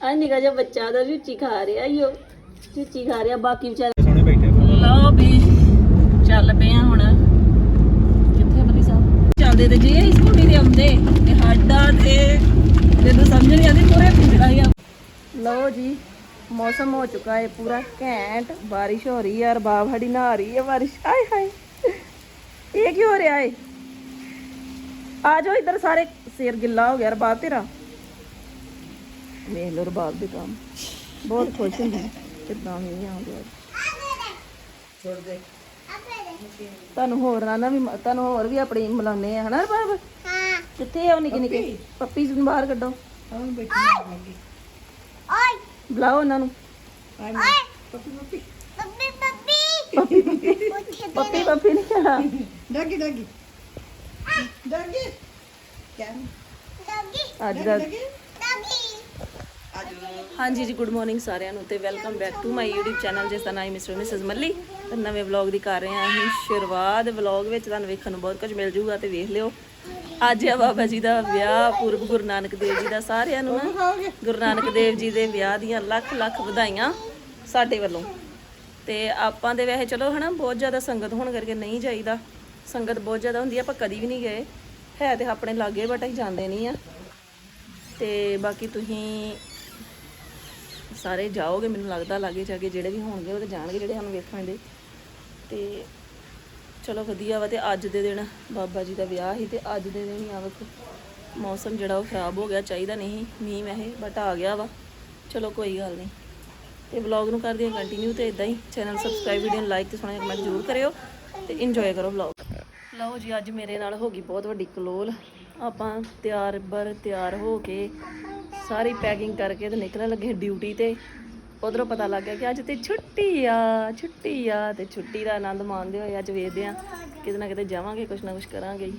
ਆ ਨਿਕਾ ਜਿਹਾ ਬੱਚਾ ਦਾ ਰੁਚੀ ਖਾ ਰਿਹਾ ਖਾ ਬਾਕੀ ਵਿਚਾਰੇ ਸੋਹਣੇ ਬੈਠੇ ਲਓ ਵੀ ਚੱਲ ਪਏ ਆ ਹੁਣ। ਕਿੱਥੇ ਬਲੀ ਸਾਹਿਬ? ਚੱਲਦੇ ਤੇ ਜੇ ਇਸ ਸਕੂਟੀ ਤੇ ਆਉਂਦੇ ਤੇ ਸਾਡਾ ਤੇ ਤੈਨੂੰ ਸਮਝ ਨਹੀਂ ਆਉਂਦੀ ਪੂਰੇ ਪਿੰਡੜਾ ਹੀ ਆ। ਲਓ ਜੀ ਮੌਸਮ ਹੋ ਚੁੱਕਾ ਹੈ ਪੂਰਾ ਘੈਂਟ ਬਾਰਿਸ਼ ਹੋ ਰਹੀ ਹੈ ਰਬਾਬ ਹੜੀ ਨਹਾ ਰਹੀ ਹੈ ਬਾਰਿਸ਼। ਆਏ ਹਾਏ ਇਹ ਕੀ ਹੋ ਰਿਹਾ ਹੈ ਆ ਜਾਓ ਇੱਧਰ ਸਾਰੇ ਸਿਰ ਗਿੱਲਾ ਹੋ ਗਿਆ ਰਬਾਬ ਤੇਰਾ। ਵੇਖ ਲੋ ਰਬਾਬ ਦੇ ਕੰਮ। ਬਹੁਤ ਖੁਸ਼ ਹੁੰਦੀ ਕਿਦਾਂ ਵੀ ਆ ਗਿਆ ਤੁਹਾਨੂੰ ਹੋਰ ਨਾ ਨਾ ਵੀ ਤੁਹਾਨੂੰ ਹੋਰ ਵੀ ਆਪਣੀ ਮਿਲਾਉਂਦੇ ਆ ਹਨਾ ਰਬਾਬ? ਹਾਂ ਕਿੱਥੇ ਆ ਨਿੱਕੇ ਨਿੱਕੇ? ਪੱਪੀ? ਨੂੰ ਬਾਹਰ ਕੱਢੋ। ਓਏ ਬੁਲਾਓ ਉਹਨਾਂ ਨੂੰ। ਓਏ। ਪੱਪੀ ਪੱਪੀ। ਪੱਪੀ ਪੱਪੀ। ਪੱਪੀ ਪੱਪੀ। ਨਹੀਂ ਕਿਹਾ ਡਾਗੀ ਡਾਗੀ। ਡਾਗੀ। ਕਿਆ ਡੱਗੀ। ਅੱਜ ਦਾ ਡੱਗੀ। ਹਾਂਜੀ ਜੀ ਗੁੱਡ ਮਾਰਨਿੰਗ ਸਾਰਿਆਂ ਨੂੰ ਤੇ welcome back to my YouTube channel ਜਿਸ ਦਾ ਨਾਮ ਹੈ ਮਿਸਟਰ ਮਿਸਸ ਮੱਲੀ। ਤੇ ਨਵੇਂ ਵਲੌਗ ਦੀ ਕਰ ਰਹੇ ਹਾਂ ਅਸੀਂ, ਸ਼ੁਰੂਆਤ ਵਲੌਗ ਵਿੱਚ ਤੁਹਾਨੂੰ ਵੇਖਣ ਨੂੰ ਬਹੁਤ ਕੁਝ ਮਿਲ ਜੂਗਾ ਤੇ ਵੇਖ ਲਿਓ। ਅੱਜ ਆ ਬਾਬਾ ਜੀ ਦਾ ਵਿਆਹ, ਪੁਰਬ ਗੁਰੂ ਨਾਨਕ ਦੇਵ ਜੀ ਦਾ ਸਾਰਿਆਂ ਨੂੰ ਨਾ। ਗੁਰੂ ਨਾਨਕ ਦੇਵ ਜੀ ਦੇ ਵਿਆਹ ਦੀਆਂ ਲੱਖ ਲੱਖ ਵਧਾਈਆਂ ਸਾਡੇ ਵੱਲੋਂ। ਤੇ ਆਪਾਂ ਦੇ ਵੈਸੇ ਚਲੋ ਹਨਾ, ਬਹੁਤ ਜ਼ਿਆਦਾ ਸੰਗਤ ਹੋਣ ਕਰਕੇ ਨਹੀਂ ਜਾਈਦਾ। ਸੰਗਤ ਬਹੁਤ ਜ਼ਿਆਦਾ ਹੁੰਦੀ ਆ, ਆਪਾਂ ਕਦੀ ਵੀ ਨਹੀਂ ਗਏ। ਹੈ ਤੇ ਆਪਣੇ ਲਾਗੇ ਬਟ ਅਸੀਂ ਜਾਂਦੇ ਨਹੀਂ ਆ। ਤੇ ਬਾਕੀ ਤੁਸੀਂ ਸਾਰੇ ਜਾਓਗੇ, ਮੈਨੂੰ ਲੱਗਦਾ ਲਾਗੇ ਜਾ ਕੇ ਜਿਹੜੇ ਵੀ ਹੋਣਗੇ ਉਹ ਤੇ ਜਾਣਗੇ ਜਿਹੜੇ ਸਾਨੂੰ ਵੇਖਣ ਦੇ। ਤੇ ਚਲੋ ਵਧੀਆ ਵਾ, ਤੇ ਅੱਜ ਦੇ ਦਿਨ ਬਾਬਾ ਜੀ ਦਾ ਵਿਆਹ ਸੀ, ਤੇ ਅੱਜ ਦੇ ਦਿਨ ਹੀ ਆ ਵੇਖੋ, ਮੌਸਮ ਜਿਹੜਾ ਉਹ ਖਰਾਬ ਹੋ ਗਿਆ, ਚਾਹੀਦਾ ਨਹੀਂ ਮੀਂਹ ਵੈਸੇ ਬਟ ਆ ਗਿਆ ਵਾ। ਚਲੋ ਕੋਈ ਗੱਲ ਨਹੀਂ। ਤੇ ਵਲੌਗ ਨੂੰ ਕਰਦੇ ਹਾਂ ਕੰਟੀਨਿਊ ਤੇ ਇਦਾਂ ਹੀ ਚੈਨਲ ਸਬਸਕ੍ਰਾਈਬ ਵੀਡੀਓ ਨੂੰ ਲਾਈਕ ਤੇ ਸੋਹਣਾ ਕਮੈਂਟ ਜ਼ਰੂਰ ਕਰਿਓ, ਤੇ ਇੰਜੋਏ ਕਰੋ ਵਲੌਗ ਲਓ ਜੀ, ਅੱਜ ਮੇਰੇ ਨਾਲ ਹੋ ਗਈ ਬਹੁਤ ਵੱਡੀ ਕਲੋਲ। ਆਪਾਂ ਤਿਆਰ ਬਰ ਤਿਆਰ ਹੋ ਕੇ ਸਾਰੀ ਪੈਕਿੰਗ ਕਰਕੇ ਤੇ ਨਿਕਲਣ ਲੱਗੇ ਡਿਊਟੀ ਤੇ। ਉਧਰੋਂ ਪਤਾ ਲੱਗ ਗਿਆ ਕਿ ਅੱਜ ਤੇ ਛੁੱਟੀ ਆ ਛੁੱਟੀ ਆ ਤੇ ਛੁੱਟੀ ਦਾ ਆਨੰਦ ਮਾਣਦੇ ਹੋਏ ਅੱਜ ਵੇਖਦੇ ਆ ਕਿਤੇ ਨਾ ਕਿਤੇ ਜਾਵਾਂਗੇ ਕੁਛ ਨਾ ਕੁਛ ਕਰਾਂਗੇ ਜੀ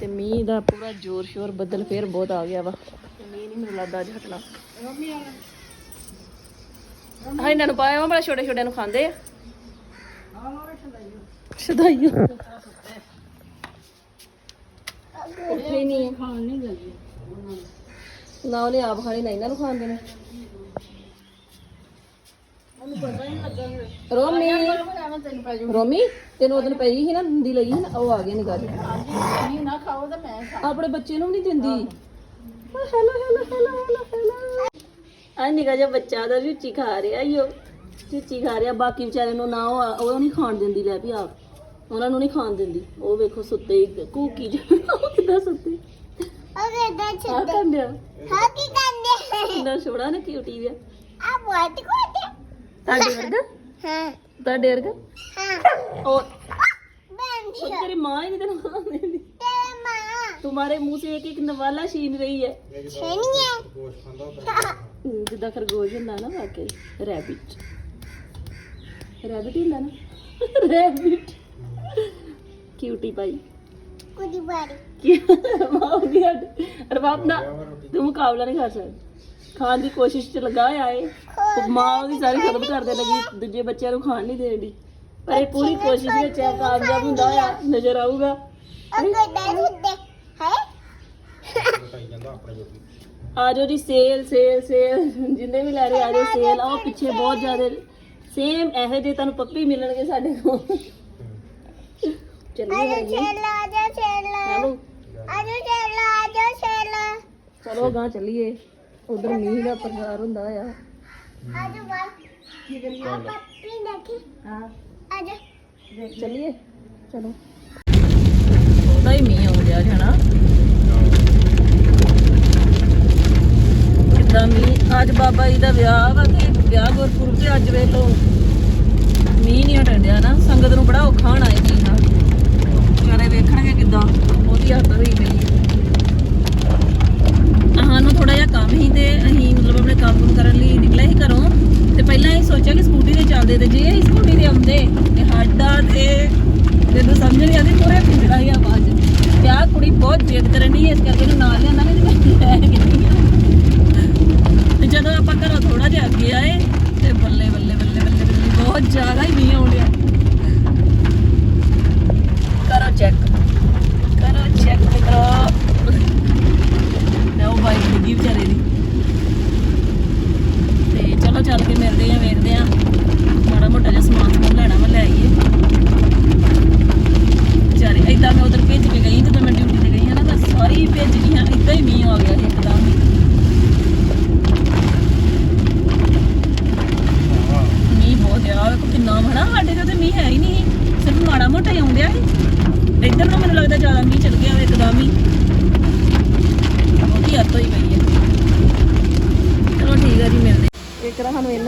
ਤੇ ਮੀਂਹ ਦਾ ਪੂਰਾ ਜ਼ੋਰ ਸ਼ੋਰ ਬੱਦਲ ਫੇਰ ਬਹੁਤ ਆ ਗਿਆ ਵਾ। ਮੀਂਹ ਨਹੀਂ ਮੈਨੂੰ ਲੱਗਦਾ ਅੱਜ ਹਟਣਾ। ਹਾਂ ਇਹਨਾਂ ਨੂੰ ਪਾਇਆ ਵਾ ਬੜਾ ਛੋਟੇ ਛੋਟਿਆਂ ਨੂੰ ਖਾਂਦੇ ਆ। ਸ਼ਦਾਈਓ ਹੀ ਨਹੀਂ ਖਾਣ ਨਹੀਂ ਗਈ ਨਾ ਉਹਨੇ ਆਪ ਖਾਣੀ ਨਾ ਇਹਨਾਂ ਨੂੰ ਖਾਣ ਦੇਣਾ। ਰੋਮੀ ਰੋਮੀ ਤੈਨੂੰ ਉਹਦਨ ਪਈ ਸੀ ਨਾ ਦਿੰਦੀ ਲਈ ਸੀ ਨਾ ਉਹ ਆ ਗਿਆ ਨਿਗਾਹ ਹਾਂਜੀ ਨਾ ਖਾਓ ਤਾਂ ਮੈਂ ਆਪਣੇ ਬੱਚੇ ਨੂੰ ਵੀ ਨਹੀਂ ਦਿੰਦੀ। Hello hello hello hello hello ਆ ਨਿਗਾਹ ਜਿਹਾ ਬੱਚਾ ਦਾ ਰੁਚੀ ਖਾ ਰਿਹਾ ਈਓ ਰੁਚੀ ਖਾ ਰਿਹਾ ਬਾਕੀ ਵਿਚਾਰੇ ਨੂੰ ਨਾ ਉਹ ਉਹ ਨਹੀਂ ਖਾਣ ਦਿੰਦੀ ਲੈ ਵੀ ਆਪ। ਉਹਨਾਂ ਨੂੰ ਨਹੀਂ ਖਾਣ ਦਿੰਦੀ। ਉਹ ਵੇਖੋ ਸੁੱਤੇ ਹੀ ਕੂਕੀ ਜਿਹਾ ਉਹ ਕਿੱਦਾਂ ਸੁੱਤੇ। ਓਏ ਦਾ ਆ ਕੰਡਿਆ ਹਾਂ ਕੀ ਕਰਦੇ ਕਿੰਨਾ ਸੋਹਣਾ ਨਾ ਕਿਊਟੀ ਵੀ ਆ ਆ ਬਹੁਤ ਕੋਟੇ ਤੁਹਾਡੇ ਵਰਗਾ ਹਾਂ ਤੁਹਾਡੇ ਵਰਗਾ ਹਾਂ ਉਹ ਬੰਦ ਉਹ ਤੇਰੀ ਮਾਂ ਹੀ ਨਹੀਂ ਤੈਨੂੰ ਖਾਣ ਦਿੰਦੀ ਤੇਰੇ ਮਾਂ तुम्हारे मुंह से एक एक नवाला छीन रही है ਛੇਨੀਆਂ हम्म, जिद्दां खरगोश ਹੁੰਦਾ ਨਾ ਵਾਕਈ ਰੈਬਿਟ ਰੈਬਿਟ ਹੁੰਦਾ ਨਾ ਰੈਬਿਟ ਕਿਊਟੀ ਭਾਈ ਕੁੜੀ ਬਾਰੀ ਕੀ ਮਾਂ ਦੀ ਹੱਡ ਰਬਾਬ ਨਾ ਤੂੰ ਮੁਕਾਬਲਾ ਨਹੀਂ ਕਰ ਸਕਦਾ। ਖਾਣ ਦੀ ਕੋਸ਼ਿਸ਼ ਚ ਲੱਗਾ ਹੋਇਆ ਏ। ਮਾਂ ਉਹਦੀ ਸਾਰੀ ਖਤਮ ਕਰਦੇ ਲੱਗੀ ਦੂਜੇ ਬੱਚਿਆਂ ਨੂੰ ਖਾਣ ਨਹੀਂ ਦੇਣੀ ਪਰ ਇਹ ਪੂਰੀ ਕੋਸ਼ਿਸ਼ ਵਿੱਚ ਹੈ ਕਾਮਯਾਬ ਹੁੰਦਾ ਹੋਇਆ ਨਜ਼ਰ ਆਊਗਾ। ਆ ਜਾਓ ਜੀ ਸੇਲ ਸੇਲ ਸੇਲ ਜਿੰਨੇ ਵੀ ਲੈ ਰਹੇ ਆ ਜਾਓ ਸੇਲ ਆਓ ਪਿੱਛੇ ਬਹੁਤ ਜ਼ਿਆਦਾ ਸੇਮ ਇਹੋ ਜਿਹੇ ਤੁਹਾਨੂੰ ਪੱਪੀ ਮਿਲਣਗੇ ਸਾਡੇ ਕੋਲ। ਚੱਲੀਏ ਆਜੋ ਭਾਈ ਛੇਲਾ ਆਜੋ ਛੇਲਾ ਚਲੋ ਆਜੋ ਛੇਲਾ ਆਜੋ ਛੇਲਾ ਚਲੋ ਗਾਂ ਚੱਲੀਏ। ਉਧਰ ਮੀਂਹ ਦਾ ਪ੍ਰਸਾਰ ਹੁੰਦਾ ਆ। ਆਜੋ ਬਾਹਰ। ਕੀ ਕਰੀਏ? ਪੱਪੀ ਦੇਖੀ। ਹਾਂ। ਆਜੋ। ਚੱਲੀਏ। ਚਲੋ। ਉਹਦਾ ਹੀ ਮੀਂਹ ਹੋ ਗਿਆ ਜਣਾ। ਕਿੱਦਾਂ ਮੀਂਹ? ਅੱਜ ਬਾਬਾ ਜੀ ਦਾ ਵਿਆਹ ਵਾ ਤੇ ਵਿਆਹ ਗੁਰਪੁਰਬ ਤੇ ਅੱਜ ਵੇਖ ਲਓ। ਮੀਂਹ ਨਹੀਂ ਹਟਣ ਡਿਆ ਨਾ। ਸੰਗਤ ਨੂੰ ਬੜਾ ਔਖਾ ਹੋਣਾ ਇਹ ਚੀਜ਼। ਵੇਖਣਗੇ ਉਹਦੀ ਹੱਥ ਹੋਈ ਪਈ ਸਾਨੂੰ ਥੋੜਾ ਜਿਹਾ ਕੰਮ ਹੀ ਤੇ ਅਸੀਂ ਮਤਲਬ ਆਪਣੇ ਕੰਮ ਨੂੰ ਕਰਨ ਲਈ ਨਿਕਲੇ ਸੀ ਘਰੋਂ। ਤੇ ਪਹਿਲਾਂ ਹੀ ਸੋਚਿਆ ਕਿ ਸਕੂਟੀ ਤੇ ਚੱਲਦੇ ਤੇ ਜੇ ਅਸੀਂ ਸਕੂਟੀ ਤੇ ਆਉਂਦੇ, ਤੇ ਸਾਡਾ ਤੇ ਤੈਨੂੰ ਸਮਝ ਨਹੀਂ ਆਉਂਦੀ, ਪੂਰੇ ਪਿੰਡੜਾ ਹੀ ਆਵਾਜ਼। ਤੇ ਆਹ ਕੁੜੀ ਬਹੁਤ ਜਿੱਦ ਕਰਨ ਦੀ ਇਸ ਕਰਕੇ ਇਹਨੂੰ ਨਾਲ ਲਿਆਂਦਾ ਨਹੀਂ ਲੈ ਕੇ ਤੇ ਜਦੋਂ ਆਪਾਂ ਘਰੋਂ ਥੋੜਾ ਜਿਹਾ ਅੱਗੇ ਆਏ, ਤੇ ਬੱਲੇ ਬੱਲੇ ਬੱਲੇ ਬੱਲੇ ਬਹੁਤ ਜ਼ਿਆਦਾ ਹੀ ਮੀਂਹ ਆਉਣ ਡਿਆ। ਕਰੋ ਚੈੱਕ ਤੇ ਉਹ ਬਾਈਕ ਡਿੱਗੀ ਵਿਚਾਰੇ ਦੀ। ਤੇ ਚਲੋ ਚੱਲ ਕੇ ਮੇਰੇ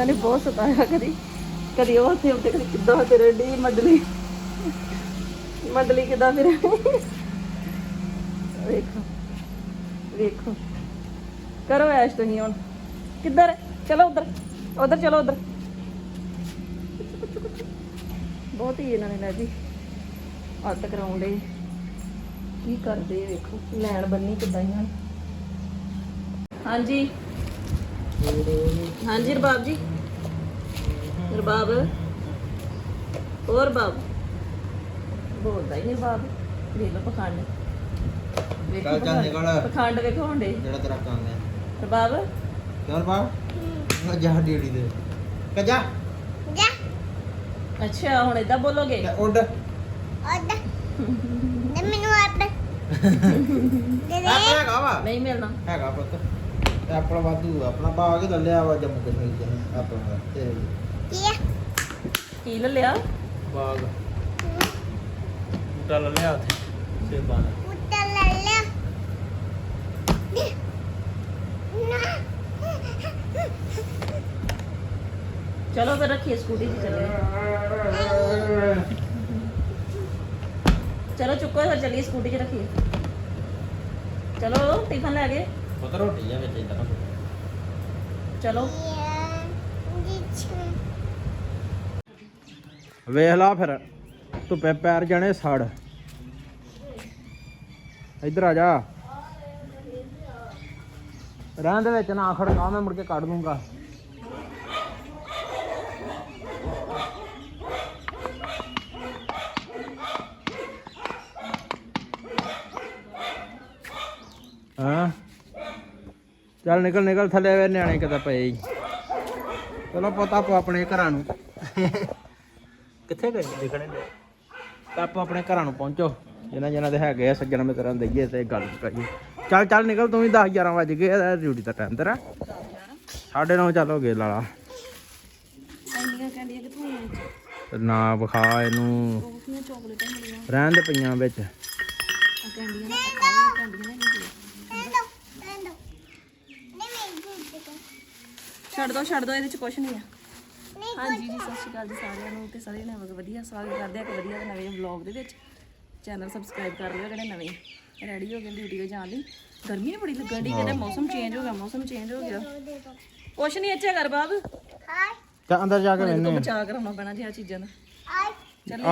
ਨੇ ਬਹੁਤ ਸਤਾਇਆ ਕਦੀ। ਕਦੀ ਉਹ ਉੱਥੇ ਉੱਤੇ ਕਦੀ ਕਿੱਦਾਂ ਤੇਰੇ ਡੀ ਮੰਡਲੀ। ਮੰਡਲੀ ਕਿੱਦਾਂ ਫਿਰ? ਵੇਖੋ ਵੇਖੋ। ਕਰੋ ਐਸ਼ ਤੁਸੀਂ ਹੁਣ। ਕਿੱਧਰ? ਚਲੋ ਉਧਰ। ਉਧਰ ਚਲੋ ਉਧਰ। ਬਹੁਤ ਹੀ ਇਹਨਾਂ ਨੇ ਲੈ ਜੀ। ਹੱਥ ਕਰਾਉਂਦੇ। ਕੀ ਕਰਦੇ ਵੇਖੋ। ਲੈਣ ਬੰਨੀ ਕਿੱਦਾਂ ਹੀ ਹਨ ਹਾਂਜੀ। ਹਾਂਜੀ ਰਬਾਬ ਜੀ। ਰਬਾਬ ਹੋਰ ਬਾਬ? ਬੋਲਦਾ ਹੀ ਨਹੀਂ ਬਾਬ। ਵੇਖ ਲੋ ਪਖੰਡ। ਵੇਖੋ ਚੱਲ ਚੱਲ ਪਖੰਡ। ਨਿਕਲ। ਪਖੰਡ ਵੇਖੋ ਹੁੰਦੇ ਜਿਹੜਾ ਤੇਰਾ ਕੰਮ ਹੈ। ਰਬਾਬ ਚੱਲ ਬਾ ਜਾ ਡਿਊਟੀ ਦੇ। ਕਜਾ ਜਾ। ਅੱਛਾ ਹੁਣ ਏਦਾਂ ਬੋਲੋਗੇ? ਉੱਡ। ਤੇ ਮੈਨੂੰ ਆਪ। ਦੇ ਦੇ। ਐਪਲ ਹੈਗਾ ਵਾ? ਨਹੀਂ ਮਿਲਣਾ। ਹੈਗਾ ਪੁੱਤ। ਐਪਲ ਵਾਧੂ ਆ, ਆਪਣਾ ਬਾਗ ਹੀ ਲਿਆ ਵਾ ਜੰਮੂ ਕਸ਼ਮੀਰ ਚ। ਐਪਲ ਦਾ ਤੇ ਕੀ ਆ ਕੀ ਲੈ ਲਿਆ ਬਾਗ ਬੂਟਾ ਲੈ ਲਿਆ ਉੱਥੇ ਸੇਬਾਂ ਦਾ ਉੱਤੇ ਲੈ ਲਿਆ ਨਾ ਚਲੋ ਫਿਰ ਰੱਖੀਏ ਸਕੂਟੀ 'ਚ ਚੱਲੀਏ ਚਲੋ ਚੁੱਕੋ ਫਿਰ ਚੱਲੀਏ ਸਕੂਟੀ 'ਚ ਰੱਖੀਏ ਚਲੋ ਟਿਫਨ ਲੈ ਗਏ ਪੁੱਤ ਰੋਟੀ ਆ ਵਿੱਚ ਇਦਾਂ ਚਲੋ ਜੀ ਛੇ ਵੇਖ ਲਾ ਫਿਰ ਧੁੱਪੇ ਪੈਰ ਜਾਣੇ ਸੜ। ਇੱਧਰ ਆ ਜਾ। ਰਹਿਣ ਦੇ ਵਿੱਚ ਨਾ ਖੜਕਾ ਮੈਂ ਮੁੜ ਕੇ ਕੱਢ ਦੂੰਗਾ ਹਾਂ। ਚੱਲ ਨਿਕਲ ਨਿਕਲ, ਥੱਲੇ ਵੇ ਨਿਆਣੇ ਕਿਤੇ ਪਏ ਚਲੋ ਪਤਾ, ਆਪੋ ਆਪਣੇ ਘਰਾਂ ਨੂੰ। ਕਿੱਥੇ ਗਏ ਦਿਖਣੇ ਦੇ ਤਾਂ ਆਪੋ ਆਪਣੇ ਘਰਾਂ ਨੂੰ ਪਹੁੰਚੋ। ਜਿਨ੍ਹਾਂ ਜਿਨ੍ਹਾਂ ਦੇ ਹੈਗੇ ਆ ਸੱਜਣ ਮਿੱਤਰਾਂ ਨੂੰ ਦਈਏ ਤੇ ਗੱਲ ਕਰੀਏ। ਚੱਲ ਚੱਲ ਨਿਕਲ ਤੂੰ ਵੀ 10 11 ਵਜ ਗਏ ਆ ਡਿਊਟੀ ਦਾ ਟਾਈਮ ਤੇਰਾ। ਸਾਢੇ ਨੌ ਚੱਲ ਹੋ ਗਏ ਲਾਲਾ। ਨਾ ਵਿਖਾ ਇਹਨੂੰ। ਰਹਿਣ ਦੇ ਪਈਆਂ ਵਿੱਚ। ਛੱਡ ਦੋ ਛੱਡ ਦੋ ਇਹਦੇ 'ਚ ਕੁਝ ਨਹੀਂ ਆ। ਨਹੀਂ ਹਾਂਜੀ ਜੀ ਸਤਿ ਸ਼੍ਰੀ ਅਕਾਲ ਜੀ ਸਾਰਿਆਂ ਨੂੰ ਤੇ ਸਾਰੇ ਨਵੇਂ ਵਧੀਆ ਸਵਾਗਤ ਕਰਦੇ ਆ ਇੱਕ ਵਧੀਆ ਤੇ ਨਵੇਂ ਵਲੌਗ ਦੇ ਵਿੱਚ। ਚੈਨਲ ਸਬਸਕ੍ਰਾਈਬ ਕਰ ਲਿਓ ਜਿਹੜੇ ਨਵੇਂ ਰੈਡੀ ਹੋ ਗਏ ਡਿਊਟੀ 'ਤੇ ਜਾਣ ਲਈ। ਗਰਮੀ ਨੇ ਬੜੀ ਲੱਗਣ ਦੀ ਕਹਿੰਦੇ ਮੌਸਮ ਚੇਂਜ ਹੋ ਗਿਆ ਮੌਸਮ ਚੇਂਜ ਹੋ ਗਿਆ। ਕੁਛ ਨਹੀਂ ਇੱਥੇ ਕਰ ਬਾਬ। ਤਾਂ ਅੰਦਰ ਜਾ ਕੇ ਮੈਨੂੰ ਬਚਾ ਕਰਾਉਣਾ ਪੈਣਾ ਜੀ ਆ ਚੀਜ਼ਾਂ ਦਾ।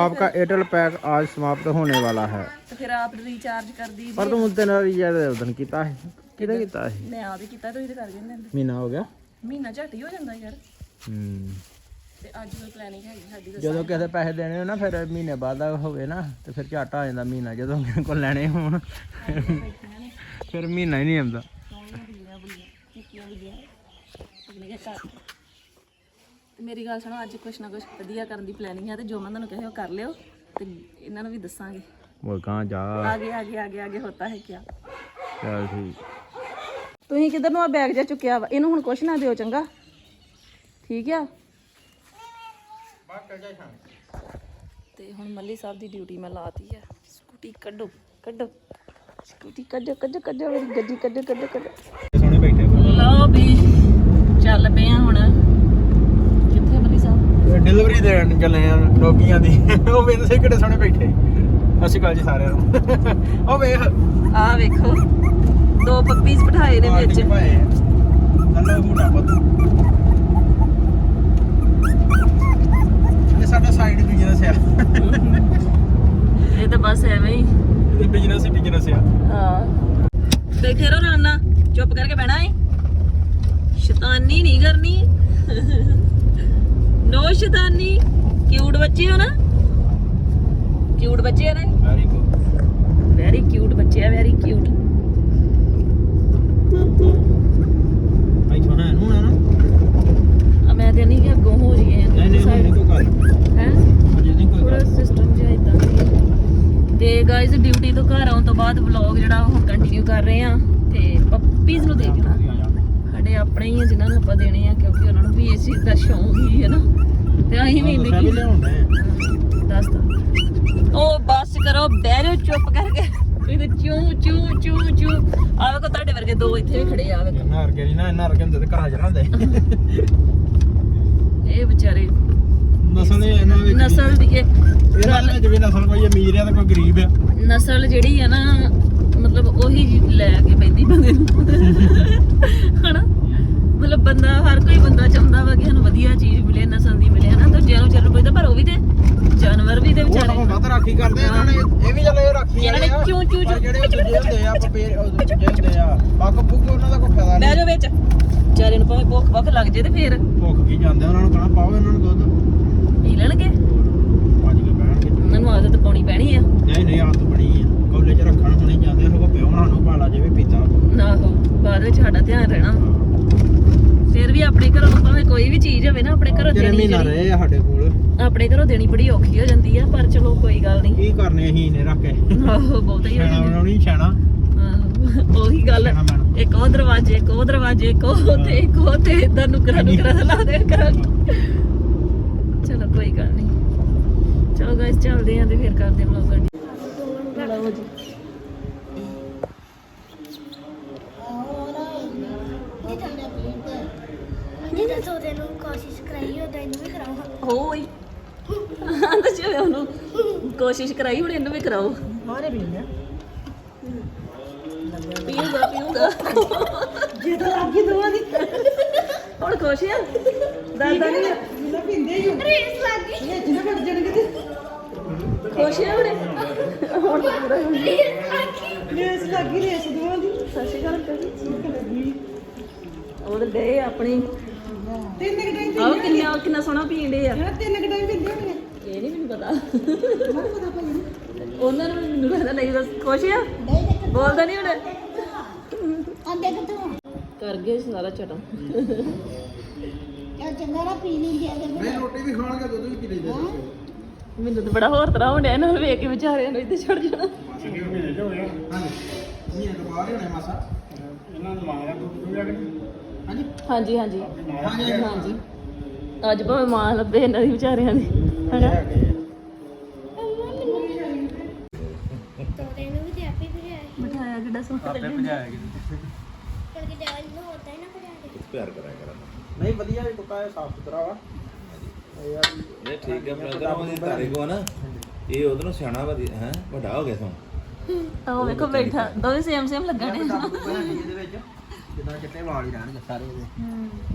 आपका एयरटेल पैक आज समाप्त होने वाला है तो फिर आप रिचार्ज कर दीजिए पर तुम उस दिन रिचार्ज उस किया है ਕਿਹਦਾ ਕੀਤਾ ਹੈ ਮੈਂ ਆਪ ਹੀ ਕੀਤਾ ਤੁਸੀਂ ਤੇ ਕਰ ਜਾਂਦੇ ਮਹੀਨਾ ਹੋ ਗਿਆ। ਮਹੀਨਾ ਝੱਟ ਹੀ ਹੋ ਜਾਂਦਾ ਯਾਰ। ਹੂੰ। ਤੇ ਅੱਜ ਕੋਈ ਪਲੈਨਿੰਗ ਹੈਗੀ ਸਾਡੀ ਤਾਂ ਜਦੋਂ ਕਿਸੇ ਪੈਸੇ ਦੇਣੇ ਹੋ ਨਾ ਫਿਰ ਮਹੀਨੇ ਬਾਅਦ ਦਾ ਹੋਵੇ ਨਾ ਤੇ ਫਿਰ ਝਾਟਾ ਆ ਜਾਂਦਾ ਮਹੀਨਾ ਜਦੋਂ ਕਿਸੇ ਕੋਲ ਲੈਣੇ ਹੋਣ। ਫਿਰ ਮਹੀਨਾ ਹੀ ਨਹੀਂ ਆਉਂਦਾ। ਸੋਹਣੀਆਂ ਬਿੱਲੀਆਂ ਬੁੱਲੀਆਂ ਨਿੱਕੀਆਂ ਬਿੱਲੀਆਂ ਆਪਣੇ ਦੇ ਘਰ ਤੇ ਮੇਰੀ ਗੱਲ ਸੁਣੋ ਅੱਜ ਕੁਛ ਨਾ ਕੁਛ ਵਧੀਆ ਕਰਨ ਦੀ ਪਲੈਨਿੰਗ ਹੈ ਤੇ ਜੋ ਮੈਂ ਤੁਹਾਨੂੰ ਕਹੇ ਉਹ ਕਰ ਲਿਓ ਤੇ ਇਹਨਾਂ ਨੂੰ ਵੀ ਦੱਸਾਂਗੇ। ਉਹ ਕਾਂ ਜਾ। ਆਗੇ ਆਗੇ ਆਗੇ ਆਗੇ ਹੋਤਾ ਹੈ ਕਿਆ। ਚੱਲ ਠੀਕ। ਤੁਸੀਂ ਕਿੱਧਰ ਨੂੰ ਆ ਬੈਗ ਜਾ ਚੁੱਕਿਆ ਵਾ? ਇਹਨੂੰ ਹੁਣ ਕੁਛ ਨਾ ਦਿਓ ਚੰਗਾ। ਠੀਕ ਆ? ਤੇ ਹੁਣ ਮੱਲੀ ਸਾਹਿਬ ਦੀ ਡਿਊਟੀ ਮੈਂ ਲਾਤੀ ਆ। ਸਕੂਟੀ ਕੱਢੋ ਕੱਢੋ। ਸਕੂਟੀ ਕੱਢੋ ਕੱਢੋ ਕੱਢੋ ਮੇਰੀ ਗੱਡੀ ਕੱਢੋ ਕੱਢੋ ਕੱਢੋ। ਸੋਹਣੇ ਬੈਠੇ ਲਓ ਵੀ ਚੱਲ ਪਏ ਆ ਹੁਣ। ਕਿੱਥੇ ਮੱਲੀ ਸਾਹਿਬ? ਡਿਲੀਵਰੀ ਦੇਣ ਚੱਲੇ ਆ ਡੋਗੀਆਂ ਦੀ। ਉਹ ਸੇ ਕਿਹੜੇ ਸੋਹਣੇ ਬੈਠੇ। ਸਤਿ ਸ਼੍ਰੀ ਅਕਾਲ ਜੀ ਸਾਰਿਆਂ ਨੂੰ। ਉਹ ਵੇਖ। ਆਹ ਵੇਖੋ। ਦੋ ਪੱਪੀਜ਼ ਬਿਠਾਏ ਨੇ ਵਿੱਚ। ਲੱਲਾ ਹੁਣਾ ਪੁੱਤ ਇਹ ਸਾਡਾ ਸਾਈਡ ਬਿਜ਼ਨਸ ਆ ਇਹ ਤਾਂ ਬਸ ਐਵੇਂ ਹੀ। ਇਹ ਬਿਜ਼ਨਸ ਹੀ ਬਿਜ਼ਨਸ ਆ। ਹਾਂ। ਬੈਠੇ ਰਹੋ ਰਾਨਾ ਚੁੱਪ ਕਰਕੇ ਬਹਿਣਾ ਏ। ਸ਼ੈਤਾਨੀ ਨਹੀਂ ਕਰਨੀ। ਨੋ ਸ਼ੈਤਾਨੀ। ਕਿਊਟ ਬੱਚੇ ਹੋ ਨਾ। ਕਿਊਟ ਬੱਚੇ ਆ ਨਾ ਵੈਰੀ ਗੁੱਡ ਵੈਰੀ ਕਿਊਟ ਬੱਚੇ ਆ ਵੈਰੀ ਕਿਊਟ ਭਾਈ ਛੋਣਾ ਨੂੰ ਨਾ ਨਾ ਆ ਮੈਂ ਤੇ ਨਹੀਂ ਕਿ ਅੱਗੋਂ ਹੋ ਜੀਏ ਨਹੀਂ ਨਹੀਂ ਨਹੀਂ ਕੋਈ ਗੱਲ ਹੈ ਅਜੇ ਨਹੀਂ ਕੋਈ ਥੋੜਾ ਗੱਲ ਸਿਸਟਮ ਜਿਹਾ ਇਦਾਂ ਤੇ ਗਾਇਜ਼ ਡਿਊਟੀ ਤੋਂ ਘਰ ਆਉਣ ਤੋਂ ਬਾਅਦ ਵਲੌਗ ਜਿਹੜਾ ਉਹ ਕੰਟੀਨਿਊ ਕਰ ਰਹੇ ਆ ਤੇ ਪੱਪੀਜ਼ ਨੂੰ ਦੇਖਣਾ ਸਾਡੇ ਆਪਣੇ ਹੀ ਆ ਜਿਨ੍ਹਾਂ ਨੂੰ ਆਪਾਂ ਦੇਣੇ ਆ ਕਿਉਂਕਿ ਉਹਨਾਂ ਨੂੰ ਵੀ ਇਸ ਚੀਜ਼ ਦਾ ਸ਼ੌਂਕ ਹੀ ਹੈ ਨਾ। ਤੇ ਅਸੀਂ ਵੀ ਨਿੱਕੀ ਲਿਆਉਂਦੇ ਦੱਸ ਦੋ। ਉਹ ਬਸ ਕਰੋ ਜਾਓ ਚੁੱਪ ਕਰਕੇ। ਤੁਸੀਂ ਤੇ ਚੂ ਚੂ ਚੂ ਚੂ। ਆ ਵੇਖੋ ਤੁਹਾਡੇ ਵਰਗੇ ਦੋ ਇੱਥੇ ਵੀ ਖੜੇ ਆ ਵੇਖੋ। ਇਹਨਾਂ ਵਰਗੇ ਨਹੀਂ ਨਾ ਇਹਨਾਂ ਵਰਗੇ ਹੁੰਦੇ ਤੇ ਘਰਾਂ ਚ ਰਹਿੰਦੇ। ਇਹ ਵਿਚਾਰੇ ਨਸਲ ਇਹ ਇਹਨਾਂ ਵਿੱਚ ਨਸਲ ਦੀ ਇਹ ਇਹਨਾਂ ਦੇ ਵਿੱਚ ਵੀ ਨਸਲ ਕੋਈ ਅਮੀਰ ਆ ਤੇ ਕੋਈ ਗਰੀਬ ਆ। ਨਸਲ ਜਿਹੜੀ ਆ ਨਾ ਮਤਲਬ ਉਹੀ ਲੈ ਕੇ ਪੈਂਦੀ ਬੰਦੇ ਨੂੰ। ਹਨਾ? ਮਤਲਬ ਬੰਦਾ ਹਰ ਕੋਈ ਬੰਦਾ ਚਾਹੁੰਦਾ ਵਾ ਕਿ ਸਾਨੂੰ ਵਧੀਆ ਚੀਜ਼ ਮਿਲੇ ਨਸਲ ਦੀ ਮਿਲੇ ਹਨਾ? ਦੂਜਿਆਂ ਨੂੰ ਚੱਲ ਪੈਂਦਾ ਪਰ ਉਹ ਵੀ ਤੇ ਜਾਨਵਰ ਵੀ ਤੇ ਉਹ ਵਿਚਾਰੇ। ਸਗੋਂ ਵੱਧ ਰਾਖੀ ਕਰਦੇ ਆ, ਇਹਨਾਂ ਨੇ। ਇਹ ਵੀ ਚੱਲ ਰਾਖੀ ਨੇ ਵਾਲੇ ਆ, ਚੂੰ ਚੂੰ ਚੂੰ ਜਿਹੜੇ ਉਹ ਦੂਜੇ ਹੁੰਦੇ ਆ ਪਪੇਰ ਉਹ ਦੂਜੇ ਹੁੰਦੇ ਆ। ਪੱਗ ਪੁੱਗ ਉਹਨਾਂ ਦਾ ਕੋਈ ਫਾਇਦਾ ਬਹਿ ਨਹੀਂ? ਜਾ ਵਿੱਚ। ਵਿਚਾਰੇ ਨੂੰ ਭਾਵੇਂ ਭੁੱਖ ਭੁੱਖ ਲੱਗ ਜੇ ਤੇ ਫੇਰ। ਭੁੱਖ ਕੀ ਜਾਂਦੇ ਉਹਨਾਂ ਨੂੰ ਕਹਣਾ ਪਾਓ ਇਹਨਾਂ ਨੂੰ ਦੁੱਧ। ਪੀ ਲੈਣਗੇ? ਭੱਜ ਕੇ ਬਹਿਣਗੇ ਉਹਨਾਂ ਨੂੰ ਆਦਤ ਪਾਉਣੀ ਪੈਣੀ ਆ। ਨਹੀਂ ਨਹੀਂ ਆਦਤ ਬਣੀ ਆ। ਕੋਲੇ 'ਚ ਰੱਖਣ ਨਹੀਂ ਜਾਂਦੇ ਸਗੋਂ ਪਿਓ ਉਹਨਾਂ ਨੂੰ ਭਾਲਾ ਜਿਵੇਂ ਪੀਤਾ। ਆਹੋ ਬਾਅਦ ਵਿੱਚ ਸਾਡਾ ਧਿਆਨ ਰਹਿਣਾ। ਫਿਰ ਵੀ ਆਪਣੇ ਘਰੋਂ ਭਾਵੇਂ ਕੋਈ ਵੀ ਚੀਜ਼ ਹੋਵੇ ਨਾ ਆਪਣੇ ਘਰੋਂ ਦੇਣੀ ਮਹੀਨਾ ਜਿਹੜੀ। ਰਹੇ ਆ ਸਾਡੇ ਕੋਲ। ਆਪਣੇ ਘਰੋਂ ਦੇਣੀ ਬੜੀ ਔਖੀ ਹੋ ਜਾਂਦੀ ਆ ਪਰ ਚਲੋ ਕੋਈ ਗੱਲ ਨਹੀਂ। ਕੀ ਕਰਨੇ ਅਸੀਂ ਨੇ ਰੱਖ ਕੇ? ਆਹੋ ਬਹੁਤਾ ਹੀ ਹੋ ਛਾਣਾ ਜਾਂਦਾ। ਬਣਾਉਣੀ ਛਾਣਾ। ਆਹੋ, ਉਹੀ ਗੱਲ। ਛਾਣਾ ਇੱਕ ਉਹ ਦਰਵਾਜ਼ੇ ਇੱਕ ਉਹ ਦਰਵਾਜ਼ੇ ਇੱਕ ਉਹ ਤੇ ਇੱਕ ਉਹ ਤੇ ਇਦਾਂ ਨੁਕਰਾ ਨੁਕਰਾ ਲਾ ਦੇ ਕਰਾਂਗੇ ਚਲੋ ਕੋਈ ਗੱਲ ਨਹੀਂ ਚਲੋ ਗਾਇਸ ਚੱਲਦੇ ਆਂ ਤੇ ਫਿਰ ਕਰਦੇ ਆਂ ਵਲੌਗ ਕੰਟੀਨਿਊ ਲਓ ਜੀ ਜਿਹਦਾ ਸੋਦੇ ਨੂੰ ਕੋਸ਼ਿਸ਼ ਕਰਾਈ ਉਹਦਾ ਇਹਨੂੰ ਵੀ ਕਰਾਉਂਗਾ ਹੋਈ। ਆਂਦਾ ਜਿਵੇਂ ਉਹਨੂੰ। ਕੋਸ਼ਿਸ਼ ਕਰਾਈ ਹੁਣ ਇਹਨੂੰ ਵੀ ਕਰਾਓ। ਮਾਰੇ ਵੀ ਨੇ ਪੀਊਗਾ ਪੀਊਗਾ। ਜੇ ਤਾਂ ਲੱਗੀ ਦੋਵਾਂ ਦੀ। ਹੁਣ ਖੁਸ਼ ਆ। ਦਾਦਾ ਨਹੀਂ? ਜਿੰਨਾ ਪਿੰਦੇ ਹੀ ਰੇਸ ਲੱਗ ਗਈ। ਇਹ ਜਿੰਨਾ ਕਰ ਜਣਗੇ ਤੇ ਖੁਸ਼ ਆ ਹੁਣ ਹੁਣ ਤਾਂ ਪੂਰਾ ਹੀ ਹੋ ਗਿਆ। ਰੇਸ ਲੱਗ ਰੇਸ ਲੱਗੀ ਰੇਸ ਦੋਵਾਂ ਦੀ। ਸਤਿ ਸ਼੍ਰੀ ਅਕਾਲ ਜੀ। ਭੁੱਖ ਲੱਗੀ ਉਹ ਤਾਂ ਡੇ ਆਪਣੀ। ਤਿੰਨ ਕਿ ਟਾਈਮ ਆਹ ਕਿੰਨਾ ਕਿੰਨਾ ਸੋਹਣਾ ਡੇ ਆ। ਹਾਂ ਤਿੰਨ ਕਿ ਟਾਈਮ ਪਿੰਦੇ ਹੋਣਗੇ ਇਹ ਨਹੀਂ ਮੈਨੂੰ ਪਤਾ। ਮੈਨੂੰ ਪਤਾ ਭਾਈ ਉਹਨਾਂ ਨੂੰ ਮੈਨੂੰ ਲੱਗਦਾ ਨਹੀਂ ਬਸ ਖੁਸ਼ ਆ। ਬੋਲਦਾ ਨਹੀਂ ਹੁਣ। ਆ ਦੇਖ ਤੂੰ ਕਰ ਗਏ ਸਾਰਾ ਚਟਾ ਇਹ ਚੰਗਾ ਨਾ ਪੀ ਨਹੀਂ ਗਿਆ ਨਹੀਂ ਰੋਟੀ ਵੀ ਖਾਣਗੇ ਦੁੱਧ ਵੀ ਪੀ ਲੈਂਦੇ ਮੈਨੂੰ ਤਾਂ ਬੜਾ ਹੋਰ ਤਰ੍ਹਾਂ ਹੁੰਦਾ ਇਹਨਾਂ ਨੂੰ ਵੇਖ ਕੇ ਵਿਚਾਰਿਆਂ ਨੂੰ ਇੱਥੇ ਛੱਡ ਜਾਣਾ। ਹਾਂਜੀ। ਮਹੀਨੇ ਤੋਂ ਬਾਹਰ ਹੀ ਹੋਣੇ ਮਾਸਾ। ਇਹਨਾਂ ਨੂੰ ਮੰਗਦਾ ਦੁੱਧ ਹਾਂਜੀ। ਹਾਂਜੀ ਹਾਂਜੀ। ਹਾਂਜੀ ਹਾਂਜੀ। ਅੱਜ ਭਾਵੇਂ ਮਾਂ ਲੱਭੇ ਇਹਨਾਂ ਦੀ ਵਿਚਾਰਿਆਂ ਦੀ ਹੈਨਾ? ਤੋਰੇ ਨੂੰ ਵੀ ਤੇ ਆਪੇ ਭਜਾਇਆ ਬਿਠਾਇਆ ਕਿੱਡਾ ਸੋਹਣਾ ਆਪੇ ਭਜਾਇਆ ਕਿ ਕਿਉਂਕਿ ਡੈਡ ਨੂੰ ਹੁੰਦਾ ਹੀ ਨਾ ਭਜਾ ਦੇ ਨਹੀਂ ਵਧੀਆ ਟੁਕਾ ਹੈ ਸਾਫ਼ ਸੁਥਰਾ ਵਾ। ਇਹ ਠੀਕ ਹੈ ਬ੍ਰਦਰ ਉਹਦੀ ਤਾਰੇ ਕੋ ਨਾ। ਇਹ ਉਧਰੋਂ ਸਿਆਣਾ ਵਧੀ ਹੈ ਵੱਡਾ ਹੋ ਗਿਆ ਸੋ ਉਹ ਵੇਖੋ ਬੈਠਾ ਦੋਵੇਂ ਸੇਮ ਸੇਮ ਲੱਗਣੇ ਇਹਦੇ ਵਿੱਚ ਜਿੱਦਾਂ ਚਿੱਟੇ ਵਾਲ ਹੀ ਰਹਿਣਗੇ ਸਾਰੇ ਇਹਦੇ